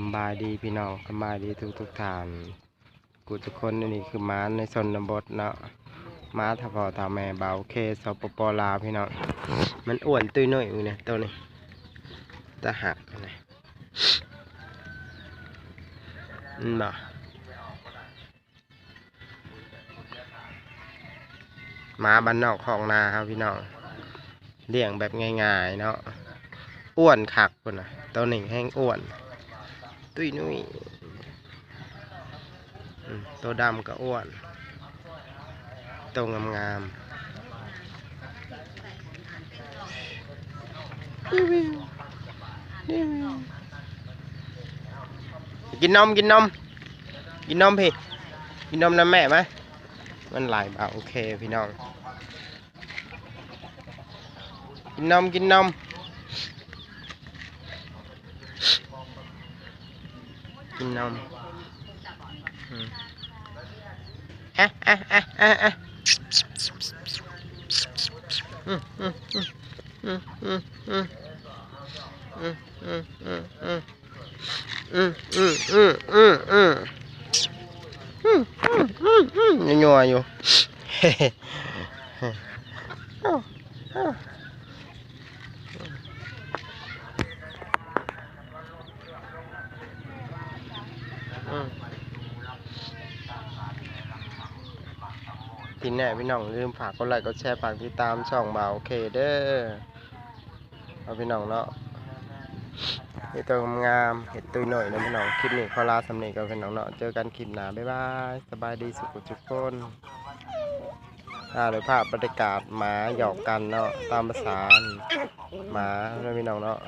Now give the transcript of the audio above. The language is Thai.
สบายดีพี่น้องสบายดีทุกทุกๆท่าน กูทุกคนนี่คือม้าในชนบทเนาะม้าทาพ่อทาแม่เบาเคสปปลาพี่น้องมันอ้วนตุ้ยน้อยอยู่เนี่ยตัวนี้ตะหักนะอืมบ่ม้าบ้านนอกของนาครับพี่น้องเลี้ยงแบบง่ายๆเนาะอ้วนคักคนนะตัวหนึ่งแห้งอ้วน ตุ้ยนุ้ยตัวดำก็อ้วนตัวงามงามๆวิววิววิววิวกินนมกินนมกินนมพี่กินนมนะแม่ไหมมันหลายบาโอเคพี่น้องกินนมกินนม กินนมอืมอะอะอะอะอะอืมอืมอืม พี่แน่พี่น้องลืมฝากกดไลค์กดแชร์ฝากติดตามช่องบ่าวโอเคเด้อเอาพี่น้องเนาะเห็ดตัวงามเห็ดตัวหน่อยนะพี่น้องคลิปนี้ขอลาสำเนียกับพี่น้องเนาะเจอกันคลิปหน้าบ๊ายบายสบายดีสุขทุกคนอ่าโดยภาพบรรยากาศหมาหยอกกันเนาะตามภาษาหมาแล้วพี่น้องเนาะ